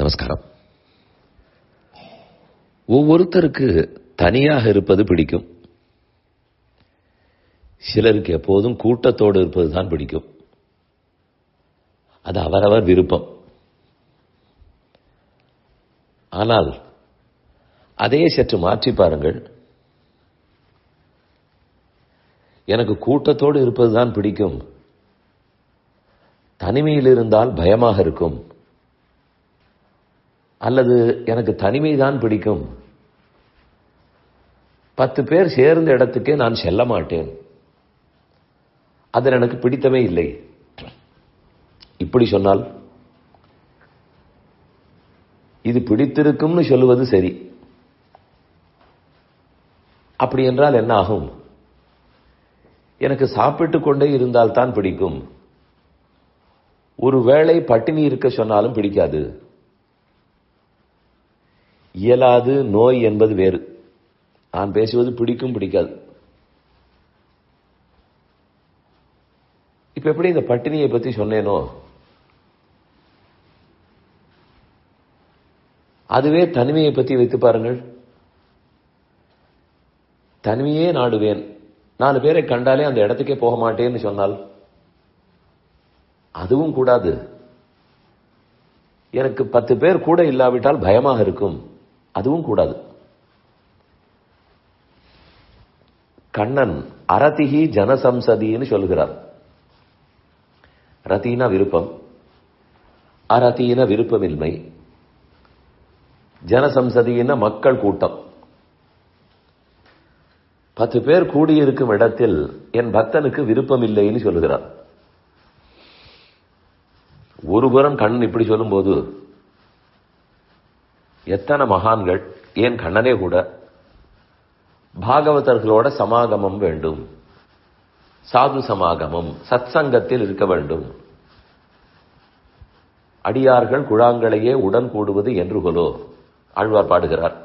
நமஸ்காரம். ஒவ்வொருத்தருக்கு தனியாக இருப்பது பிடிக்கும். சிலருக்கு எப்போதும் கூட்டத்தோடு இருப்பது தான் பிடிக்கும். அது அவரவர் விருப்பம். ஆனால் அதே சற்று மாற்றி பாருங்கள். எனக்கு கூட்டத்தோடு இருப்பது தான் பிடிக்கும். தனிமையில் இருந்தால் பயமாக இருக்கும். அல்லது எனக்கு தனிமை தான் பிடிக்கும். பத்து பேர் சேர்ந்த இடத்துக்கே நான் செல்ல மாட்டேன். அதில் எனக்கு பிடித்தமே இல்லை. இப்படி சொன்னால் இது பிடித்திருக்கும்னு சொல்லுவது சரி. அப்படி என்றால் என்ன ஆகும்? எனக்கு சாப்பிட்டு கொண்டே இருந்தால் தான் பிடிக்கும். ஒரு வேளை பட்டினி இருக்க சொன்னாலும் பிடிக்காது. இயலாது நோய் என்பது வேறு. நான் பேசுவது பிடிக்கும் பிடிக்காது. இப்ப எப்படி இந்த பட்டினியை பத்தி சொன்னேனோ? அதுவே தனிமையை பத்தி வைத்து பாருங்கள். தனிமையே நாடுவேன். நாலு பேரை கண்டாலே அந்த இடத்துக்கே போக மாட்டேன்னு சொன்னால் அதுவும் கூடாது. எனக்கு பத்து பேர் கூட இல்லாவிட்டால் பயமாக இருக்கும். அதுவும் கூடாது. கண்ணன் அரதிகி ஜனசம்சதின்னு சொல்கிறார். ரத்தின விருப்பம். அரத்தின விருப்பமின்மை. ஜனசம்சதின மக்கள் கூட்டம். பத்து பேர் கூடியிருக்கும் இடத்தில் என் பக்தனுக்கு விருப்பம் இல்லைன்னு சொல்லுகிறார் ஒருபுறம் கண்ணன் இப்படி சொல்லும்போது எத்தனை மகான்கள் ஏன் கண்ணனே கூட? பாகவதர்களோட சமாகமம் வேண்டும். சாது சமாகமம் சத் சங்கத்தில் இருக்க வேண்டும். அடியார்கள் குழாங்களையே உடன் கூடுவது என்று கொலோ ஆழ்வார் பாடுகிறார்.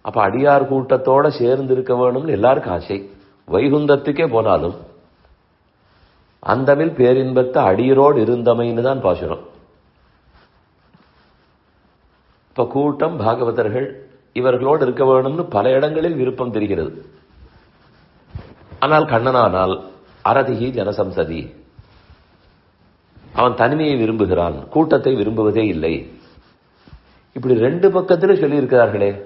அப்ப அடியார் கூட்டத்தோட சேர்ந்து இருக்க வேணும்னு எல்லாருக்கும் ஆசை. வைகுந்தத்துக்கே போனாலும் அந்தமில் பேரின்பத்த அடியரோடு இருந்தமைன்னு தான் பாசுரம். இப்போ கூட்டம் பாகவதர்கள் இவர்களோடு இருக்க வேணும்னு பல இடங்களில் விருப்பம் தெரிகிறது. ஆனால் கண்ணனானால் அரதிகி ஜனசம்சதி. அவன் தனிமையை விரும்புகிறான் கூட்டத்தை விரும்புவதே இல்லை. இப்படி ரெண்டு பக்கத்திலும் சொல்லியிருக்கிறார்களே.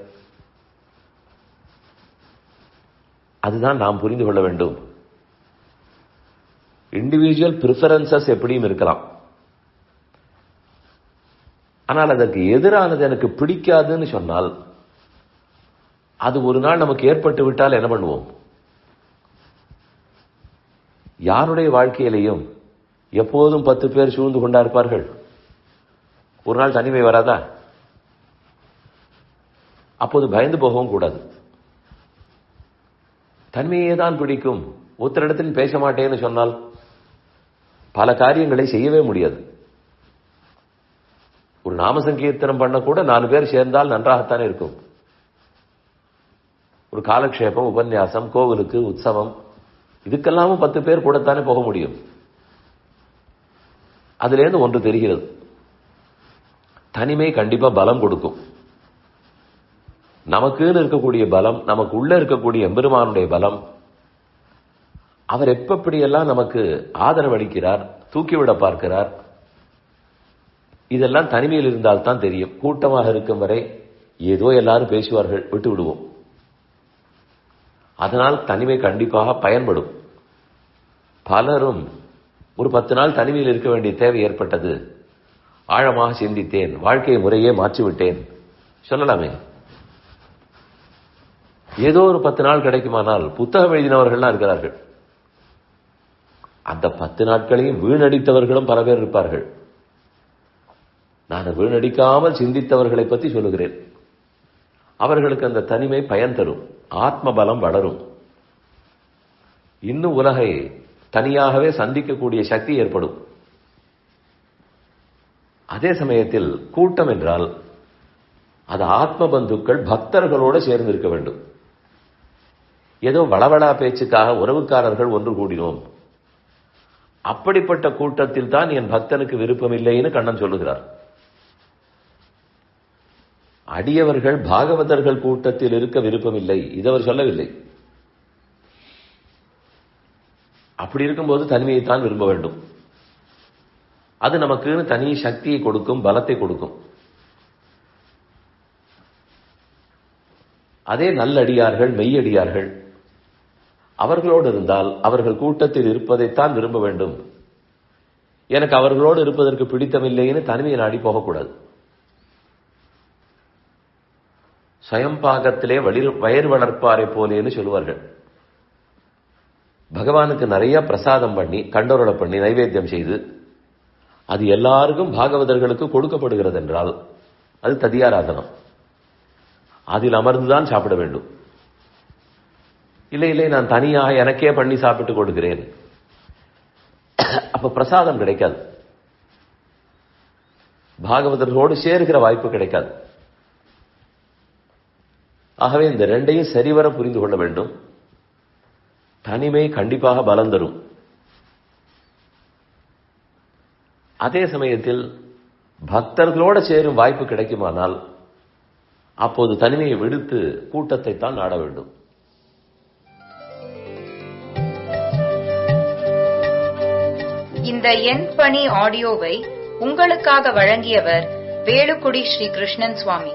அதுதான் நாம் புரிந்து கொள்ள வேண்டும். இண்டிவிஜுவல் ப்ரிஃபரன்சஸ் எப்படியும் இருக்கலாம். ஆனால் அதற்கு எதிரானது எனக்கு பிடிக்காதுன்னு சொன்னால் அது ஒரு நாள் நமக்கு ஏற்பட்டு விட்டால் என்ன பண்ணுவோம்? யாருடைய வாழ்க்கையிலையும் எப்போதும் பத்து பேர் சூழ்ந்து கொண்டா இருப்பார்கள்? ஒரு நாள் தனிமை வராதா? அப்போது பயந்து போகவும் கூடாது. தன்மையே தான் பிடிக்கும். ஒருத்தரிடத்தில் பேச மாட்டேன்னு சொன்னால் பல காரியங்களை செய்யவே முடியாது. ஒரு நாம சங்கீர்த்தனம் பண்ண கூட நாலு பேர் சேர்ந்தால் நன்றாகத்தானே இருக்கும். ஒரு காலக்ஷேபம் உபன்யாசம் கோவிலுக்கு உற்சவம் இதுக்கெல்லாமும் பத்து பேர் கூடத்தானே போக முடியும். அதுலேருந்து ஒன்று தெரிகிறது. தனிமை கண்டிப்பா பலம் கொடுக்கும். நமக்குன்னு இருக்கக்கூடிய பலம் நமக்கு உள்ள இருக்கக்கூடிய எம்பெருமானுடைய பலம் அவர் எப்படியெல்லாம் நமக்கு ஆதரவு அளிக்கிறார் தூக்கிவிட பார்க்கிறார் இதெல்லாம் தனிமையில் இருந்தால் தான் தெரியும். கூட்டமாக இருக்கும் வரை ஏதோ எல்லாரும் பேசுவார்கள் விட்டு விடுவோம். அதனால் தனிமை கண்டிப்பாக பயன்படும். பலரும் ஒரு பத்து நாள் தனிமையில் இருக்க வேண்டிய தேவை ஏற்பட்டது. ஆழமாக சிந்தித்தேன் வாழ்க்கை முறையே மாற்றிவிட்டேன். சொல்லலாமே? ஏதோ ஒரு பத்து நாள் கிடைக்குமானால் புத்தகம் எழுதினவர்கள்லாம் இருக்கிறார்கள். அந்த பத்து நாட்களையும் வீணடித்தவர்களும் பல பேர் இருப்பார்கள். நான் வீணடிக்காமல் சிந்தித்தவர்களை பற்றி சொல்லுகிறேன். அவர்களுக்கு அந்த தனிமை பயன் தரும் ஆத்ம பலம் வளரும். இன்னும் உலகை தனியாகவே சந்திக்கக்கூடிய சக்தி ஏற்படும். அதே சமயத்தில் கூட்டம் என்றால் அது ஆத்ம பந்துக்கள் பக்தர்களோடு சேர்ந்திருக்க வேண்டும். ஏதோ வளவளா பேச்சுக்காக உறவுக்காரர்கள் ஒன்று கூடினோம். அப்படிப்பட்ட கூட்டத்தில் தான் என் பக்தனுக்கு விருப்பம் இல்லைன்னு கண்ணன் சொல்லுகிறார். அடியவர்கள் பாகவதர்கள் கூட்டத்தில் இருக்க விருப்பமில்லை. இது அவர் சொல்லவில்லை. அப்படி இருக்கும்போது தனிமையைத்தான் விரும்ப வேண்டும். அது நமக்குன்னு தனி சக்தியை கொடுக்கும் பலத்தை கொடுக்கும். அதே நல்லடியார்கள் மெய்யடியார்கள் அவர்களோடு இருந்தால் அவர்கள் கூட்டத்தில் இருப்பதைத்தான் விரும்ப வேண்டும். எனக்கு அவர்களோடு இருப்பதற்கு பிடித்தமில்லைன்னு தனிமையை நாடி போகக்கூடாது. சுயம்பாகத்திலே வளி வயிறு வளர்ப்பாரை போலேன்னு சொல்லுவார்கள். பகவானுக்கு நிறைய பிரசாதம் பண்ணி கண்டரோட பண்ணி நைவேத்தியம் செய்து அது எல்லாருக்கும் பாகவதர்களுக்கு கொடுக்கப்படுகிறது என்றால் அது ததியாராதனம். அதில் அமர்ந்துதான் சாப்பிட வேண்டும். இல்லை இல்லை நான் தனியாக எனக்கே பண்ணி சாப்பிட்டு கொடுக்கிறேன். அப்ப பிரசாதம் கிடைக்காது. பாகவதர்களோடு சேர்கிற வாய்ப்பு கிடைக்காது. ஆகவே இந்த ரெண்டையும் சரிவர புரிந்து கொள்ள வேண்டும். தனிமை கண்டிப்பாக பலம் தரும். அதே சமயத்தில் பக்தர்களோட சேரும் வாய்ப்பு கிடைக்குமானால் அப்போது தனிமையை விடுத்து கூட்டத்தை தான் நாட வேண்டும். இந்த என் பணி ஆடியோவை உங்களுக்காக வழங்கியவர் வேலுக்குடி ஸ்ரீ கிருஷ்ணன் சுவாமி.